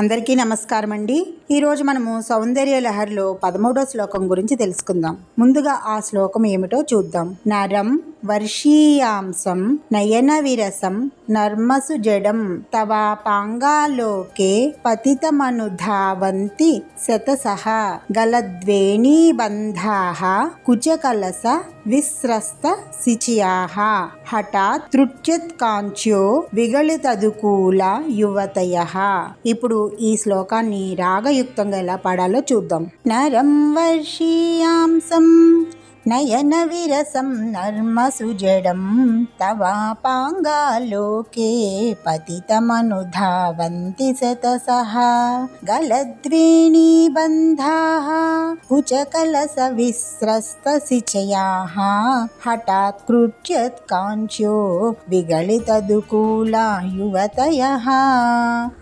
అందరికీ నమస్కారం అండి ఈరోజు మనము సౌందర్య లహరిలో పదమూడో శ్లోకం గురించి తెలుసుకుందాం. ముందుగా ఆ శ్లోకం ఏమిటో చూద్దాం. నరం వర్షీయాంసం నయన విరసం నర్మసు జడం తవాపాంగాలోకే పతితమనుధావంతి శతసహ గలద్వేణీబంధాః కుచకలస విస్రస్త శిచియాః హఠాత్ తృట్యత్కాంచ్యో విగళితదుకూల యువతయ ఇప్పుడు ఈ శ్లోకాన్ని రాగయుక్తంగా ఎలా పాడాలో చూద్దాం. నరం వర్షీయాంసం నయన విరసం నర్మసుజడం తవాపాంగాలోకే పతితమనుధావంతి శతసః గలద్వేణీబంధాः కుచకలస విస్రస్తశిచయాः హఠాత్ కృత్యత్ కాంచ్యో విగళితదుకూల యువతయ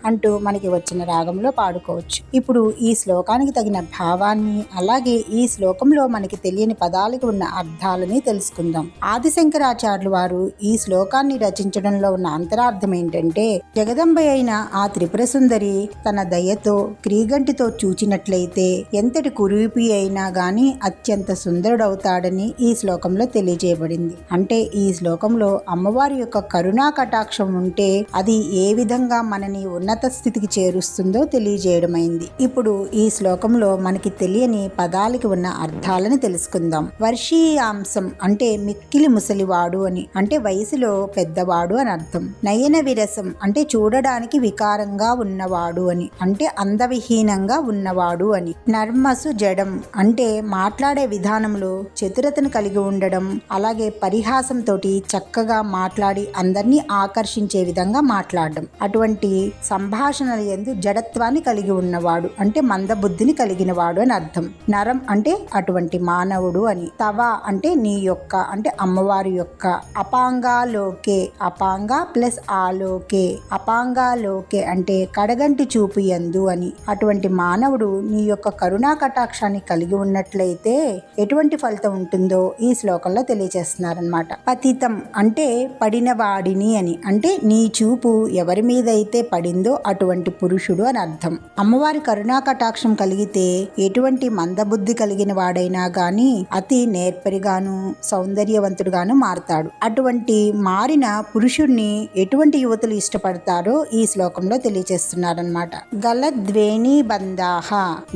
అంటూ మనకి వచ్చిన రాగంలో పాడుకోవచ్చు. ఇప్పుడు ఈ శ్లోకానికి తగిన భావాన్ని అలాగే ఈ శ్లోకంలో మనకి తెలియని శ్లోకాలకు ఉన్న అర్థాలని తెలుసుకుందాం. ఆదిశంకరాచార్యులు వారు ఈ శ్లోకాన్ని రచించడంలో ఉన్న అంతరార్థం ఏంటంటే జగదంబ అయిన ఆ త్రిపుర సుందరి తన దయతో క్రీగంటితో చూచినట్లయితే ఎంతటి కురూపి అయినా గాని అత్యంత సుందరుడవుతాడని ఈ శ్లోకంలో తెలియజేయబడింది. అంటే ఈ శ్లోకంలో అమ్మవారి యొక్క కరుణా కటాక్షం ఉంటే అది ఏ విధంగా మనని ఉన్నత స్థితికి చేరుస్తుందో తెలియజేయడమైంది. ఇప్పుడు ఈ శ్లోకంలో మనకి తెలియని పదాలకి ఉన్న అర్థాలని తెలుసుకుందాం. వర్షీయాంశం అంటే మిక్కిలి ముసలివాడు అని అంటే వయసులో పెద్దవాడు అని అర్థం. నయన విరసం అంటే చూడడానికి వికారంగా ఉన్నవాడు అని అంటే అందవిహీనంగా ఉన్నవాడు అని. నర్మసు జడం అంటే మాట్లాడే విధానంలో చతురతను కలిగి ఉండడం అలాగే పరిహాసంతో చక్కగా మాట్లాడి అందరినీ ఆకర్షించే విధంగా మాట్లాడడం. అటువంటి సంభాషణల ఎందు జడత్వాన్ని కలిగి ఉన్నవాడు అంటే మందబుద్ధిని కలిగిన వాడు అని అర్థం. నరం అంటే అటువంటి మానవుడు అని. తవ అంటే నీ యొక్క అంటే అమ్మవారి యొక్క. అపాంగాలోకే అపాంగ ప్లస్ ఆలోకే అపాంగాలోకే అంటే కడగంటి చూపు ఎందు అని. అటువంటి మానవుడు నీ యొక్క కరుణా కటాక్షాన్ని కలిగి ఉన్నట్లయితే ఎటువంటి ఫలితం ఉంటుందో ఈ శ్లోకంలో తెలియజేస్తున్నారనమాట పతితం అంటే పడిన వాడిని అని. అంటే నీ చూపు ఎవరి మీద అయితే పడిందో అటువంటి పురుషుడు అని అర్థం. అమ్మవారి కరుణా కటాక్షం కలిగితే ఎటువంటి మందబుద్ధి కలిగిన వాడైనా గాని అతి నేర్పరిగాను సౌందర్యవంతుడుగాను మారతాడు. అటువంటి మారిన పురుషుణ్ణి ఎటువంటి యువతులు ఇష్టపడతారో ఈ శ్లోకంలో తెలియజేస్తున్నారనమాట గలద్వేణి బంధాహ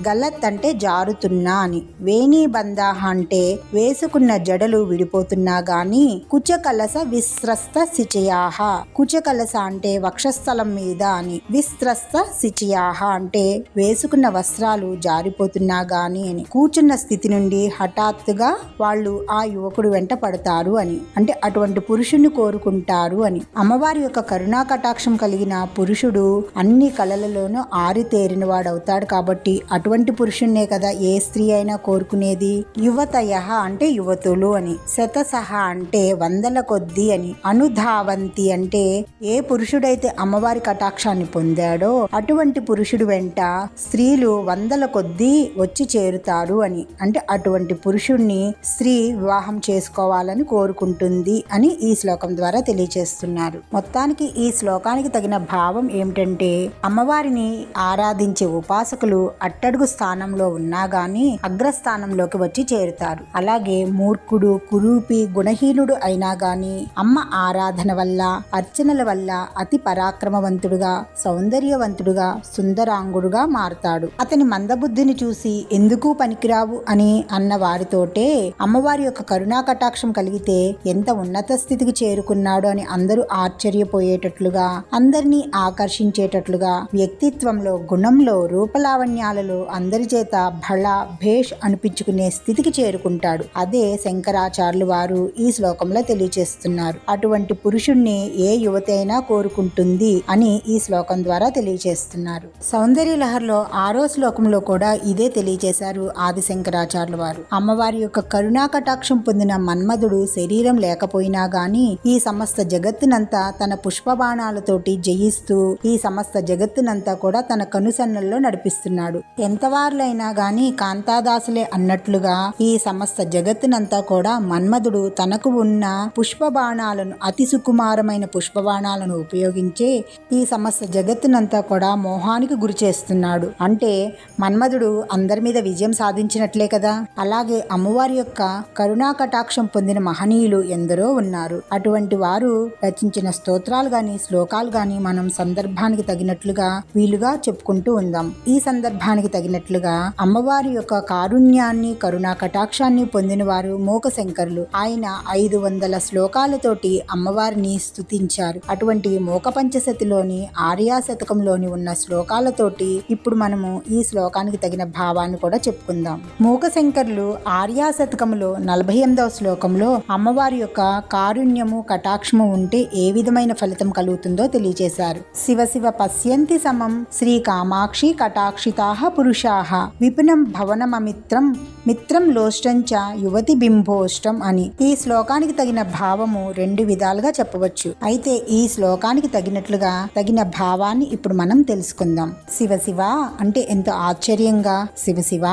గలత్ అంటే జారుతున్నా అని. వేణి బంధాహ అంటే వేసుకున్న జడలు విడిపోతున్నా గాని కుచకలస విస్రస్త శిచయాహ. కుచకలస అంటే వక్షస్థలం మీద అని. విస్రస్త శిచయాహ అంటే వేసుకున్న వస్త్రాలు జారిపోతున్నా గాని అని. కూర్చున్న స్థితి నుండి హఠాత్తుగా వాళ్ళు ఆ యువకుడు వెంట పడతారు అని. అంటే అటువంటి పురుషుణ్ణి కోరుకుంటారు అని. అమ్మవారి యొక్క కరుణా కటాక్షం కలిగిన పురుషుడు అన్ని కళలలోనూ ఆరితేరిన వాడవుతాడు కాబట్టి అటువంటి పురుషుణ్ణే కదా ఏ స్త్రీ అయినా కోరుకునేది? యువతయ అంటే యువతులు అని. శతసహ అంటే వందల కొద్ది అని. అనుధావంతి అంటే ఏ పురుషుడైతే అమ్మవారి కటాక్షాన్ని పొందాడో అటువంటి పురుషుడు వెంట స్త్రీలు వందల కొద్దీ వచ్చి చేరుతారు అని. అంటే అటువంటి పురుషుణ్ణి స్త్రీ వివాహం చేసుకోవాలని కోరుకుంటుంది అని ఈ శ్లోకం ద్వారా తెలియజేస్తున్నారు. మొత్తానికి ఈ శ్లోకానికి తగిన భావం ఏమిటంటే అమ్మవారిని ఆరాధించే ఉపాసకులు అట్టడుగు స్థానంలో ఉన్నా గాని అగ్రస్థానంలోకి వచ్చి చేరుతారు. అలాగే మూర్ఖుడు కురూపి గుణహీనుడు అయినా గాని అమ్మ ఆరాధన వల్ల అర్చనల వల్ల అతి పరాక్రమవంతుడుగా సౌందర్యవంతుడుగా సుందరాంగుడుగా మారుతాడు. అతని మందబుద్ధిని చూసి ఎందుకు పనికిరావు అని అన్న వారితోటే అమ్మవారి యొక్క కరుణా కటాక్షం కలిగితే ఎంత ఉన్నత స్థితికి చేరుకున్నాడు అని అందరూ ఆశ్చర్యపోయేటట్లుగా అందరినీ ఆకర్షించేటట్లుగా వ్యక్తిత్వంలో గుణంలో రూపలావణ్యాలలో అందరి చేత భళ భేష్ అనిపించుకునే స్థితికి చేరుకుంటాడు. అదే శంకరాచార్యులు వారు ఈ శ్లోకంలో తెలియచేస్తున్నారు అటువంటి పురుషుణ్ణి ఏ యువతైనా కోరుకుంటుంది అని ఈ శ్లోకం ద్వారా తెలియచేస్తున్నారు సౌందర్య లహర్లో ఆరో శ్లోకంలో కూడా ఇదే తెలియచేశారు ఆది శంకరాచార్యులు వారు. అమ్మవారి యొక్క యొక్క కరుణా కటాక్షం పొందిన మన్మధుడు శరీరం లేకపోయినా గాని ఈ సమస్త జగత్తునంతా తన పుష్పబాణాలతోటి జయిస్తూ ఈ సమస్త జగత్తునంతా కూడా తన కనుసన్నల్లో నడిపిస్తున్నాడు. ఎంతవారులైనా గాని కాంతాదాసులే అన్నట్లుగా ఈ సమస్త జగత్తునంతా కూడా మన్మధుడు తనకు ఉన్న పుష్పబాణాలను అతి సుకుమారమైన పుష్పబాణాలను ఉపయోగించే ఈ సమస్త జగత్తునంతా కూడా మోహానికి గురి చేస్తున్నాడు. అంటే మన్మధుడు అందరి మీద విజయం సాధించినట్లే కదా? అలాగే అమ్మవారి యొక్క కరుణా కటాక్షం పొందిన మహనీయులు ఎందరో ఉన్నారు. అటువంటి వారు రచించిన స్తోత్రాలు గాని శ్లోకాలు గాని మనం సందర్భానికి తగినట్లుగా వీలుగా చెప్పుకుంటూ ఉందాం. ఈ సందర్భానికి తగినట్లుగా అమ్మవారి యొక్క కారుణ్యాన్ని కరుణా కటాక్షాన్ని పొందిన వారు మోకశంకరులు. ఆయన ఐదు వందల శ్లోకాలతోటి అమ్మవారిని స్తుతించారు. అటువంటి మోక పంచశతిలోని ఆర్యా శతకంలోని ఉన్న శ్లోకాలతోటి ఇప్పుడు మనము ఈ శ్లోకానికి తగిన భావాన్ని కూడా చెప్పుకుందాం. మూక శంకర్లు ఆర్యా శతకములో నలభై ఎనిమిదవ శ్లోకంలో అమ్మవారి యొక్క కారుణ్యము కటాక్షము ఉంటే ఏ విధమైన ఫలితం కలుగుతుందో తెలియజేశారు. శివ శివ పశ్యంతి సమం శ్రీ కామాక్షి కటాక్షితాహ పురుషాహ విపునం భవనమమిత్రం మిత్రం లోష్టంచ యువతి బింబోష్టం అని. ఈ శ్లోకానికి తగిన భావము రెండు విధాలుగా చెప్పవచ్చు. అయితే ఈ శ్లోకానికి తగినట్లుగా తగిన భావాన్ని ఇప్పుడు మనం తెలుసుకుందాం. శివ శివ అంటే ఎంతో ఆశ్చర్యంగా! శివ శివ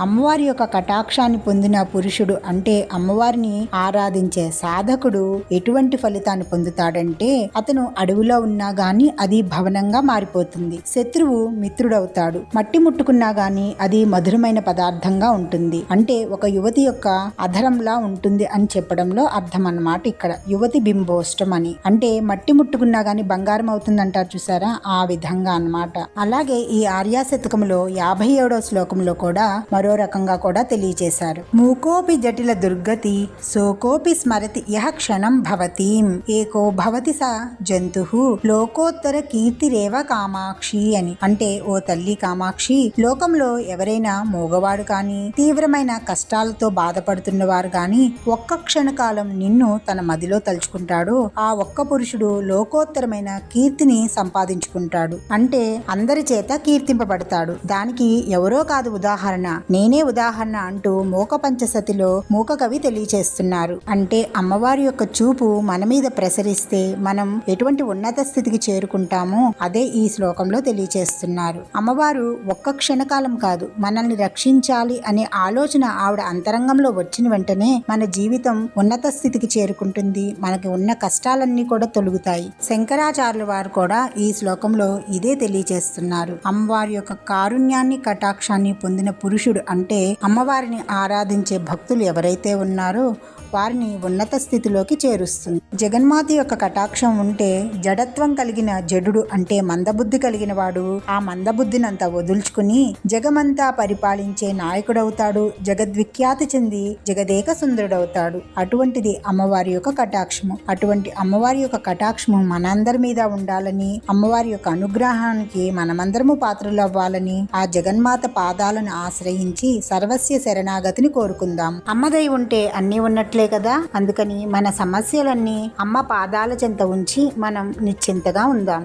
అమ్మవారి యొక్క కటాక్షాన్ని పొందిన పురుషుడు అంటే అమ్మవారిని ఆరాధించే సాధకుడు ఎటువంటి ఫలితాన్ని పొందుతాడంటే అతను అడవిలో ఉన్నా గాని అది భవనంగా మారిపోతుంది. శత్రువు మిత్రుడవుతాడు. మట్టి ముట్టుకున్నా గాని అది మధురమైన పదార్థంగా ఉంటుంది. అంటే ఒక యువతి యొక్క అధరంలా ఉంటుంది అని చెప్పడంలో అర్థం అన్నమాట ఇక్కడ. యువతి బింబోష్టం అని అంటే మట్టి ముట్టుకున్నా గాని బంగారం అవుతుంది అంటారు చూసారా? ఆ విధంగా అన్నమాట. అలాగే ఈ ఆర్యాశతకంలో యాభై ఏడో శ్లోకంలో కూడా మరో రకంగా కూడా తెలియజేశారు. మూకోపి జటిల దుర్గతి సోకోపి స్మరతి యహ క్షణం భవతీం. ఏకో భవతి స జంతు లోకోత్తర కీర్తిరేవ కామాక్షి అని. అంటే ఓ తల్లి కామాక్షి లోకంలో ఎవరైనా మోగవాడు కాని తీవ్రమైన కష్టాలతో బాధపడుతున్నవారు గాని ఒక్క క్షణకాలం నిన్ను తన మదిలో తలుచుకుంటాడు. ఆ ఒక్క పురుషుడు లోకోత్తరమైన కీర్తిని సంపాదించుకుంటాడు. అంటే అందరి చేత కీర్తింపబడతాడు. దానికి ఎవరో కాదు ఉదాహరణ. నేనే ఉదాహరణ అంటూ మూక పంచసతిలో మూక కవి తెలియచేస్తున్నారు. అంటే అమ్మవారి యొక్క చూపు మన మీద ప్రసరిస్తే మనం ఎటువంటి ఉన్నత స్థితికి చేరుకుంటామో అదే ఈ శ్లోకంలో తెలియచేస్తున్నారు. అమ్మవారు ఒక్క క్షణకాలం కాదు మనల్ని రక్షించాలి అనే ఆలోచన ఆవిడ అంతరంగంలో వచ్చిన వెంటనే మన జీవితం ఉన్నత స్థితికి చేరుకుంటుంది. మనకి ఉన్న కష్టాలన్నీ కూడా తొలుగుతాయి. శంకరాచార్యుల వారు కూడా ఈ శ్లోకంలో ఇదే తెలియచేస్తున్నారు. అమ్మవారి యొక్క కారుణ్యాన్ని కటాక్షాన్ని పొందిన పురుషుడు అంటే అమ్మవారిని ఆరాధించే భక్తులు ఎవరైతే ఉన్నారో వారిని ఉన్నత స్థితిలోకి చేరుస్తుంది. జగన్మాత యొక్క కటాక్షం ఉంటే జడత్వం కలిగిన జడుడు అంటే మందబుద్ధి కలిగిన వాడు ఆ మందబుద్ధినంతా వదుల్చుకుని జగమంతా పరిపాలించే నాయకుడవుతాడు జగద్విఖ్యాతి చెంది జగదేక సుందరుడవుతాడు. అటువంటిది అమ్మవారి యొక్క కటాక్షము. అటువంటి అమ్మవారి యొక్క కటాక్షము మనందరి మీద ఉండాలని అమ్మవారి యొక్క అనుగ్రహానికి మనమందరము పాత్రలు అవ్వాలని ఆ జగన్మాత పాదాలను ఆశ్రయించి సర్వస్య శరణాగతిని కోరుకు అనుకుందాం. అమ్మదై ఉంటే అన్నీ ఉన్నట్లే కదా? అందుకని మన సమస్యలన్నీ అమ్మ పాదాల చెంత ఉంచి మనం నిశ్చింతగా ఉందాం.